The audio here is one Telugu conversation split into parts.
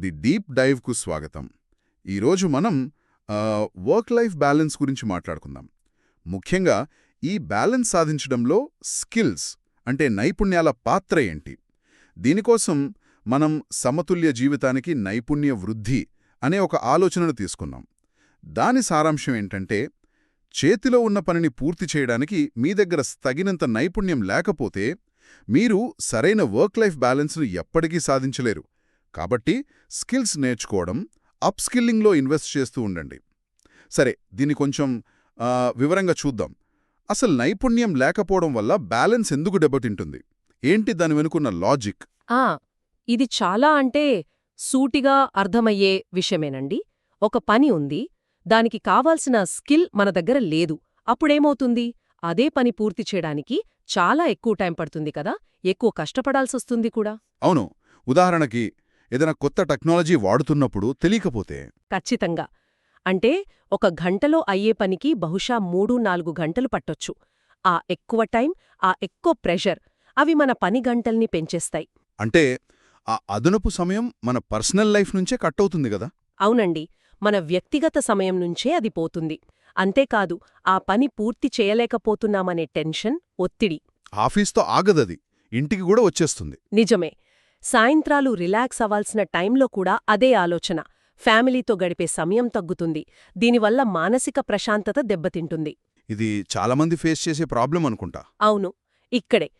ది డీప్ డైవ్కు స్వాగతం. ఈరోజు మనం వర్క్ లైఫ్ బ్యాలెన్స్ గురించి మాట్లాడుకుందాం. ముఖ్యంగా ఈ బ్యాలెన్స్ సాధించడంలో స్కిల్స్ అంటే నైపుణ్యాల పాత్ర ఏంటి? దీనికోసం మనం సమతుల్య జీవితానికి నైపుణ్య వృద్ధి అనే ఒక ఆలోచనను తీసుకున్నాం. దాని సారాంశం ఏంటంటే చేతిలో ఉన్న పనిని పూర్తి చేయడానికి మీ దగ్గర తగినంత నైపుణ్యం లేకపోతే మీరు సరైన వర్క్ లైఫ్ బ్యాలెన్స్ను ఎప్పటికీ సాధించలేరు. కాబట్టి స్కిల్స్ నేర్చుకోవడం అప్ స్కిల్లింగ్లో ఇన్వెస్ట్ చేస్తూ ఉండండి. సరే దీన్ని కొంచెం వివరంగా చూద్దాం. అసలు నైపుణ్యం లేకపోవడం వల్ల బ్యాలెన్స్ ఎందుకు దెబ్బతింటుంది? ఏంటి దాని వెనుకున్న లాజిక్? ఆ ఇది చాలా అంటే సూటిగా అర్థమయ్యే విషయమేనండి. ఒక పని ఉంది దానికి కావాల్సిన స్కిల్ మన దగ్గర లేదు. అప్పుడేమవుతుంది? అదే పని పూర్తి చేయడానికి చాలా ఎక్కువ టైం పడుతుంది కదా ఎక్కువ కష్టపడాల్సొస్తుంది కూడా. అవును. ఉదాహరణకి ఏదైనా కొత్త టెక్నాలజీ వాడుతున్నప్పుడు తెలియకపోతే? ఖచ్చితంగా. అంటే ఒక గంటలో అయ్యే పనికి బహుశా మూడు నాలుగు గంటలు పట్టొచ్చు. ఆ ఎక్కువ టైం ఆ ఎక్కువ ప్రెషర్ అవి మన పని గంటల్ని పెంచేస్తాయి. అంటే ఆ అదనపు సమయం మన పర్సనల్ లైఫ్ నుంచే కట్ అవుతుంది కదా? అవునండి. మన వ్యక్తిగత సమయం నుంచే అది పోతుంది. అంతేకాదు ఆ పని పూర్తి చేయలేకపోతున్నామనే టెన్షన్ ఒత్తిడి. ఆఫీస్తో ఆగదది. ఇంటికి కూడా వచ్చేస్తుంది. నిజమే. సాయంత్రాలు రిలాక్స్ అవ్వాల్సిన టైంలో కూడా అదే ఆలోచన. ఫ్యామిలీతో గడిపే సమయం తగ్గుతుంది. దీనివల్ల మానసిక ప్రశాంతత దెబ్బతింటుంది. ఇది చాలామంది ఫేస్ చేసే ప్రాబ్లం అనుకుంటా. అవును. ఇక్కడే.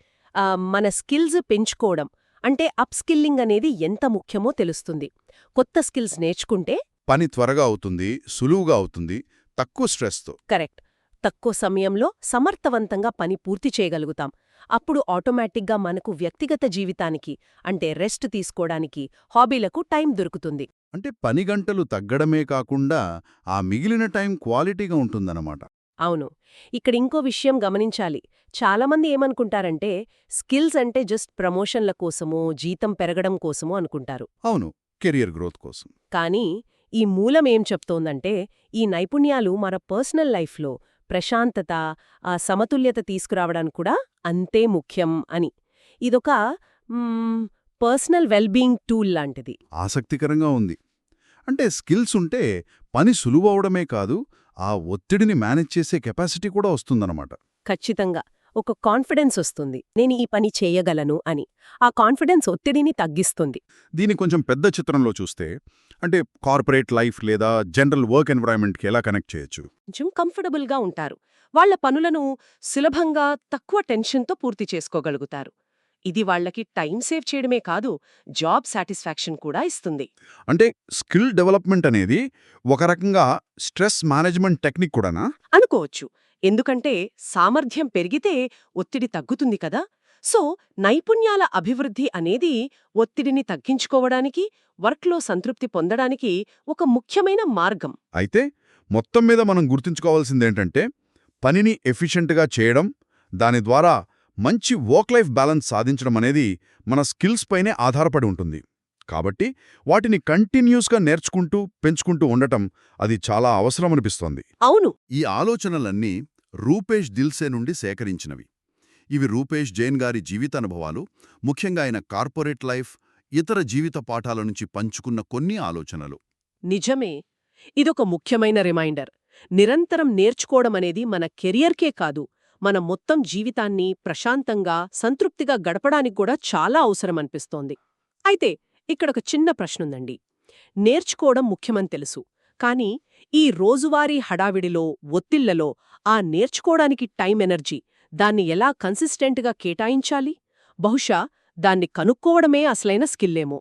మన స్కిల్స్ పెంచుకోవడం అంటే అప్ స్కిల్లింగ్ అనేది ఎంత ముఖ్యమో తెలుస్తుంది. కొత్త స్కిల్స్ నేర్చుకుంటే? పని త్వరగా అవుతుంది సులువుగా అవుతుంది తక్కువ స్ట్రెస్తో. కరెక్ట్. తక్కువ సమయంలో సమర్థవంతంగా పని పూర్తి చేయగలుగుతాం. అప్పుడు ఆటోమేటిక్గా మనకు వ్యక్తిగత జీవితానికి అంటే రెస్ట్ తీసుకోవడానికి హాబీలకు టైం దొరుకుతుంది. అంటే పని గంటలు తగ్గడమే కాకుండా ఆ మిగిలిన టైం క్వాలిటీగా ఉంటుందన్నమాట. అవును. ఇక్కడ ఇంకో విషయం గమనించాలి. చాలామంది ఏమనుకుంటారంటే స్కిల్స్ అంటే జస్ట్ ప్రమోషన్ల కోసమో జీతం పెరగడం కోసమో అనుకుంటారు. అవును. కెరియర్ గ్రోత్ కోసం. కానీ ఈ మూలం ఏం చెప్తోందంటే ఈ నైపుణ్యాలు మన పర్సనల్ లైఫ్లో ప్రశాంతత ఆ సమతుల్యత తీసుకురావడానికి కూడా అంతే ముఖ్యం అని. ఇదొక పర్సనల్ వెల్బీయింగ్ టూల్ లాంటిది. ఆసక్తికరంగా ఉంది. అంటే స్కిల్స్ ఉంటే పని సులువవడమే కాదు ఆ ఒత్తిడిని మేనేజ్ చేసే కెపాసిటీ కూడా వస్తుందన్నమాట. ఖచ్చితంగా. ఒక కాన్ఫిడెన్స్ వస్తుంది. నేను ఈ పని చేయగలను అని. ఆ కాన్ఫిడెన్స్ ఒత్తిడిని తగ్గిస్తుంది. దీని కొంచెం పెద్ద చిత్రంలో చూస్తే అంటే కార్పొరేట్ లైఫ్ లేదా జనరల్ వర్క్ ఎన్విరాన్మెంట్కి ఎలా కనెక్ట్ చేయొచ్చు? కొంచెం కంఫర్టబుల్గా ఉంటారు. వాళ్ళ పనులను సులభంగా తక్కువ టెన్షన్తో పూర్తి చేసుకోగలుగుతారు. ఇది వాళ్ళకి టైం సేవ్ చేయడమే కాదు జాబ్ సాటిస్ఫాక్షన్ కూడా ఇస్తుంది. అంటే స్కిల్ డెవలప్మెంట్ అనేది ఒక రకంగా స్ట్రెస్ మేనేజ్మెంట్ టెక్నిక్ కూడానా? అనుకోవచ్చు. ఎందుకంటే సామర్థ్యం పెరిగితే ఒత్తిడి తగ్గుతుంది కదా. సో నైపుణ్యాల అభివృద్ధి అనేది ఒత్తిడిని తగ్గించుకోవడానికి వర్క్లో సంతృప్తి పొందడానికి ఒక ముఖ్యమైన మార్గం. అయితే మొత్తం మీద మనం గుర్తుంచుకోవాల్సిందేంటంటే పనిని ఎఫిషియెంట్గా చేయడం దాని ద్వారా మంచి వర్క్ లైఫ్ బ్యాలెన్స్ సాధించడం అనేది మన స్కిల్స్ పైనే ఆధారపడి ఉంటుంది. కాబట్టి వాటిని కంటిన్యూస్గా నేర్చుకుంటూ పెంచుకుంటూ ఉండటం అది చాలా అవసరమనిపిస్తోంది. అవును. ఈ ఆలోచనలన్నీ రూపేష్ దిల్సే నుండి సేకరించినవి. ఇవి రూపేష్ జైన్ గారి జీవితానుభవాలు. ముఖ్యంగా ఆయన కార్పొరేట్ లైఫ్ ఇతర జీవిత పాఠాల నుంచి పంచుకున్న కొన్ని ఆలోచనలు. నిజమే. ఇదొక ముఖ్యమైన రిమైండర్. నిరంతరం నేర్చుకోవడం అనేది మన కెరియర్కే కాదు మన మొత్తం జీవితాన్ని ప్రశాంతంగా సంతృప్తిగా గడపడానికి కూడా చాలా అవసరమనిపిస్తోంది అయితే ఇక్కడొక చిన్న ప్రశ్నుందండి. నేర్చుకోవడం ముఖ్యమని తెలుసు కానీ ఈ రోజువారీ హడావిడిలో ఒత్తిళ్ళలో ఆ నేర్చుకోవడానికి టైం ఎనర్జీ దాన్ని ఎలా కన్సిస్టెంట్గా కేటాయించాలి? బహుశా దాన్ని కనుక్కోవడమే అసలైన స్కిల్లేమో.